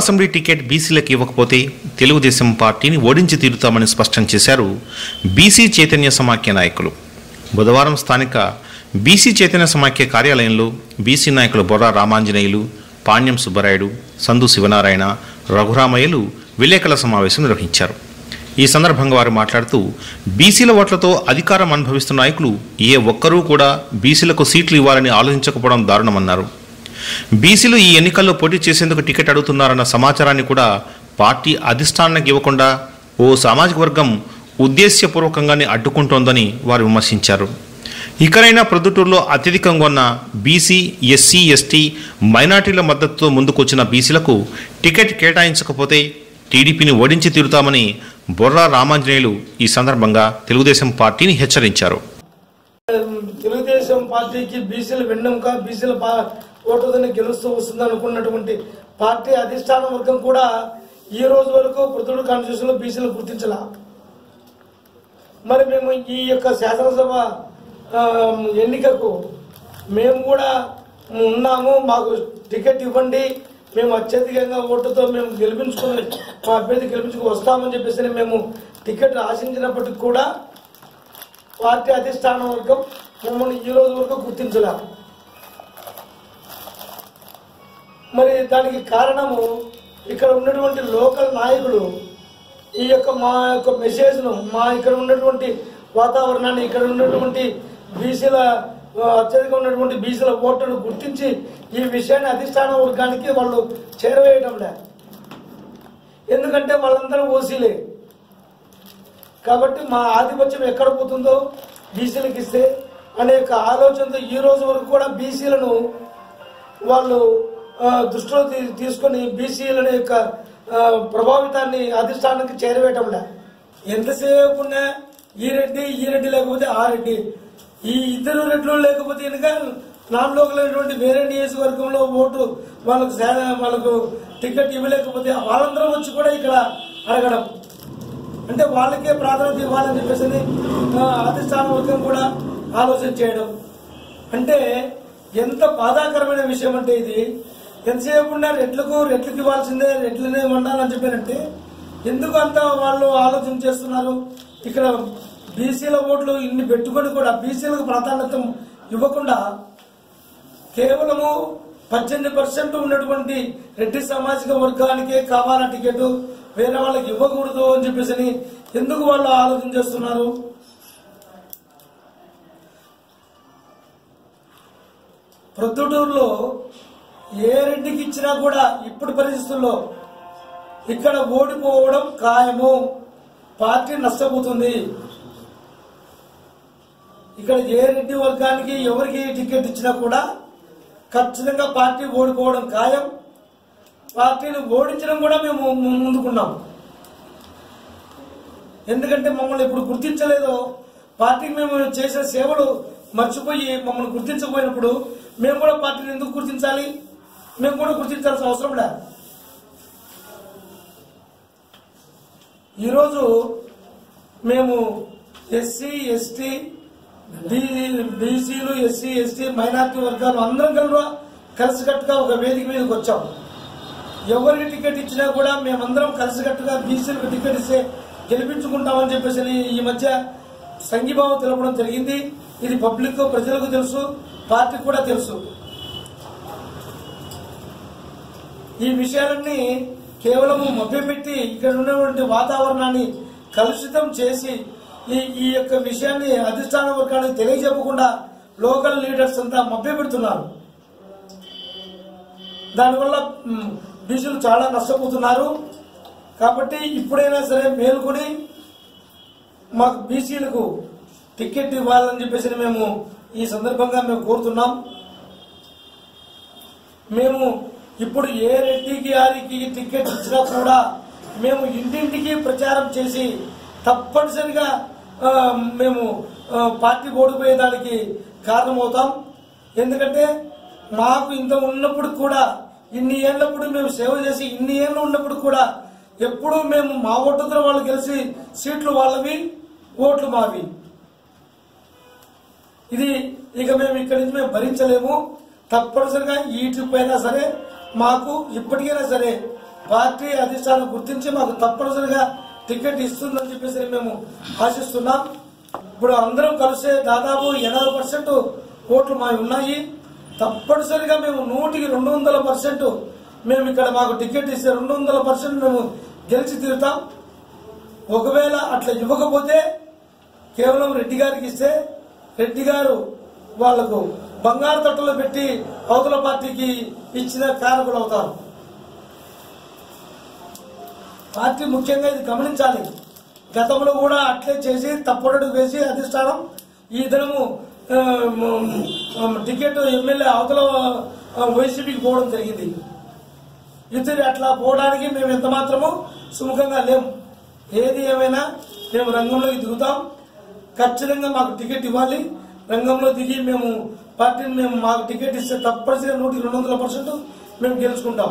Assembly ticket బీసీలకు ఇవ్వకపోతే తెలుగుదేశం పార్టీని ఓడించి తీరుతామని స్పష్టం చేశారు బీసీ చైతన్య సమాఖ్య నాయకులు. బుధవారం స్థానిక బీసీ చైతన్య సమాఖ్య కార్యాలయంలో బీసీ నాయకులు బొర్రా రామాంజనేయులు పాణ్యం సుబ్బరాయుడు సందు శివనారాయణ రఘురామయ్యలు విలేకరుల సమావేశం నిర్వహించారు. ఈ సందర్భంగా వారు మాట్లాడుతూ బీసీల ఓట్లతో అధికారం అనుభవిస్తున్న నాయకులు ఏ ఒక్కరూ కూడా బీసీలకు సీట్లు ఇవ్వాలని ఆలోచించకపోవడం దారుణమన్నారు. బీసీలు ఈ ఎన్నికల్లో పోటీ చేసేందుకు టికెట్ అడుగుతున్నారన్న సమాచారాన్ని కూడా పార్టీ అధిష్టానానికి ఇవ్వకుండా ఓ సామాజిక వర్గం ఉద్దేశ్యపూర్వకంగానే అడ్డుకుంటోందని వారు విమర్శించారు. ఇకరైనా ప్రొద్దుటూరులో అత్యధికంగా ఉన్న బీసీ ఎస్సీ ఎస్టీ మైనార్టీల మద్దతుతో ముందుకొచ్చిన బీసీలకు టికెట్ కేటాయించకపోతే టీడీపీని ఓడించి తీరుతామని బొర్రా రామాంజనేయులు ఈ సందర్భంగా తెలుగుదేశం పార్టీని హెచ్చరించారు. తెలుగుదేశం పార్టీకి బీసీలు వెన్నెముక బీసీల పా- గెలుస్తూ వస్తుంది అనుకున్నటువంటి పార్టీ అధిష్టాన వర్గం కూడా ఈ రోజు వరకు పృథుడు కాన్స్టిట్యూషన్ బీసీలు గుర్తించాల. మరి మేము ఈ యొక్క శాసనసభ ఎన్నికకు మేము కూడా ఉన్నాము మాకు టికెట్ ఇవ్వండి మేము అత్యధికంగా ఓటుతో మేము గెలిపించుకుని మా అభ్యర్థి గెలిపించుకు వస్తామని చెప్పేసి మేము టికెట్ ఆశించినప్పటికీ కూడా పార్టీ అధిష్టాన వర్గం మమ్మల్ని ఈ రోజు వరకు గుర్తించలే. మరి దానికి కారణము ఇక్కడ ఉన్నటువంటి లోకల్ నాయకులు ఈ యొక్క మా యొక్క మెసేజ్ను మా ఇక్కడ ఉన్నటువంటి వాతావరణాన్ని ఇక్కడ ఉన్నటువంటి బీసీల అత్యధిక అత్యధికంగా ఉన్నటువంటి బీసీల ఓటర్ను గుర్తించి ఈ విషయాన్ని అధిష్టాన వర్గానికి వాళ్ళు చేరవేయటం లే. ఎందుకంటే వాళ్ళందరూ ఓసీలే. కాబట్టి మా ఆధిపత్యం ఎక్కడ పోతుందో బీసీలకు ఇస్తే అనే యొక్క ఆలోచనతో ఈ రోజు వరకు కూడా బీసీలను వాళ్ళు దృష్టిలో తీ- తీసుకొని బీసీల యొక్క ప్రభావితాన్ని అధిష్టానానికి చేరవేయటంలే ఎంతసేపు ఈ రెడ్డి ఈ రెడ్డి లేకపోతే ఆ రెడ్డి. ఈ ఇద్దరు రెడ్లు లేకపోతే కనుక నామలోకలైనటువంటి వేరే నియోజకవర్గంలో ఓటు వాళ్ళకు వాళ్ళకు టికెట్ ఇవ్వలేకపోతే వాళ్ళందరూ వచ్చి కూడా ఇక్కడ అడగడం. అంటే వాళ్ళకే ప్రాధాన్యత ఇవ్వాలని చెప్పేసి అధిష్టాన వర్గం కూడా ఆలోచన చేయడం. అంటే ఎంత బాధాకరమైన విషయం అంటే ఇది ఎంతసేపు ఉన్నా రెట్లకు రెట్లకి ఇవ్వాల్సిందే రెట్లనే ఉండాలని చెప్పారంటే ఎందుకు అంత వాళ్ళు ఆలోచన చేస్తున్నారు? ఇక్కడ బీసీల ఓట్లు ఇన్ని పెట్టుకొని కూడా బీసీలకు ప్రాధాన్యత ఇవ్వకుండా కేవలము పద్దెనిమిది పర్సెంట్ ఉన్నటువంటి రెడ్డి సామాజిక వర్గానికే కావాలా టికెట్? వేరే వాళ్ళకి ఇవ్వకూడదు అని చెప్పేసి ఎందుకు వాళ్ళు ఆలోచన చేస్తున్నారు? ప్రొద్దుటూరులో ఏ రెడ్డికి ఇచ్చినా కూడా ఇప్పుడు పరిస్థితుల్లో ఇక్కడ ఓడిపోవడం ఖాయము. పార్టీ నష్టపోతుంది. ఇక్కడ ఏ రెడ్డి వర్గానికి ఎవరికి టికెట్ ఇచ్చినా కూడా ఖచ్చితంగా పార్టీ ఓడిపోవడం ఖాయం. పార్టీని ఓడించడం కూడా మేము ముందుకున్నాం. ఎందుకంటే మమ్మల్ని ఇప్పుడు గుర్తించలేదో పార్టీకి మేము చేసే సేవలు మర్చిపోయి మమ్మల్ని గుర్తించకపోయినప్పుడు మేము కూడా పార్టీని ఎందుకు గుర్తించాలి? మేము కూడా గుర్తించాల్సిన అవసరం లేదు. ఈరోజు మేము ఎస్సీ ఎస్టీ బీసీలు ఎస్సీ ఎస్టీ మైనార్టీ వర్గాలు అందరం కలిసి కలిసికట్టుగా ఒక వేదిక మీదకి వచ్చాం. ఎవరికి టికెట్ ఇచ్చినా కూడా మేమందరం కలిసికట్టుగా బీసీలకు టికెట్ ఇస్తే గెలిపించుకుంటామని చెప్పేసి ఈ మధ్య సంఘీభావం తెలపడం జరిగింది. ఇది పబ్లిక్ ప్రజలకు తెలుసు పార్టీకి కూడా తెలుసు. ఈ విషయాలన్నీ కేవలం మభ్యపెట్టి ఇక్కడ ఉన్నటువంటి వాతావరణాన్ని కలుషితం చేసి ఈ ఈ యొక్క విషయాన్ని అధిష్టాన వర్గానికి తెలియజెప్పకుండా లోకల్ లీడర్స్ అంతా మభ్యపెడుతున్నారు. దానివల్ల బీసీలు చాలా నష్టపోతున్నారు. కాబట్టి ఇప్పుడైనా సరే మేలుకొని మాకు బీసీలకు టికెట్ ఇవ్వాలని చెప్పేసి మేము ఈ సందర్భంగా మేము కోరుతున్నాం. మేము ఇప్పుడు ఏ రెడ్డికి గారికి టికెట్ ఇచ్చినా కూడా మేము ఇంటింటికి ప్రచారం చేసి తప్పనిసరిగా మేము ఆ, పార్టీ ఓడిపోయేదానికి కారణమవుతాం. ఎందుకంటే మాకు ఇంత ఉన్నప్పుడు కూడా ఇన్ని ఏళ్ళప్పుడు మేము సేవ చేసి ఇన్ని ఏళ్ళు ఉన్నప్పుడు కూడా ఎప్పుడూ మేము మా ఓటుతో వాళ్ళు గెలిచి సీట్లు వాళ్ళవి ఓట్లు మావి. ఇది ఇక మేము ఇక్కడి నుంచి మేము భరించలేము. తప్పనిసరిగా ఈ ట్రిప్ అయినా సరే మాకు ఇప్పటికైనా సరే పార్టీ అధిష్టానం గుర్తించి మాకు తప్పనిసరిగా టికెట్ ఇస్తుందని చెప్పేసి మేము ఆశిస్తున్నాం. ఇప్పుడు అందరం కలిసే దాదాపు ఎనభై పర్సెంట్ ఓట్లు మావి ఉన్నాయి. తప్పనిసరిగా మేము నూటికి రెండు వందల పర్సెంట్ మేము ఇక్కడ మాకు టికెట్ ఇస్తే రెండు వందల పర్సెంట్ మేము గెలిచి తీరుతాం. ఒకవేళ అట్లా ఇవ్వకపోతే కేవలం రెడ్డి గారికి ఇస్తే రెడ్డి గారు వాళ్ళకు బంగారు తట్టలో పెట్టి అవతల పార్టీకి ఇచ్చిన కారకులు అవుతారు పార్టీ ముఖ్యంగా ఇది గమనించాలి. గతంలో కూడా అట్లే చేసి తప్పుడు వేసి అధిష్టానం ఈ దినము టికెట్ ఎమ్మెల్యే అవతల వైసీపీకి పోవడం జరిగింది. ఇతరు అట్లా పోవడానికి మేము ఎంత మాత్రము సుముఖంగా లేము ఏది ఏమైనా మేము రంగంలోకి దిగుతాం. ఖచ్చితంగా మాకు టికెట్ ఇవ్వాలి. రంగంలో దిగి మేము పార్టీని మేము మాకు టికెట్ ఇస్తే తప్పనిసరిగా నూటికి రెండు వందల పర్సెంట్ మేము గెలుచుకుంటాం.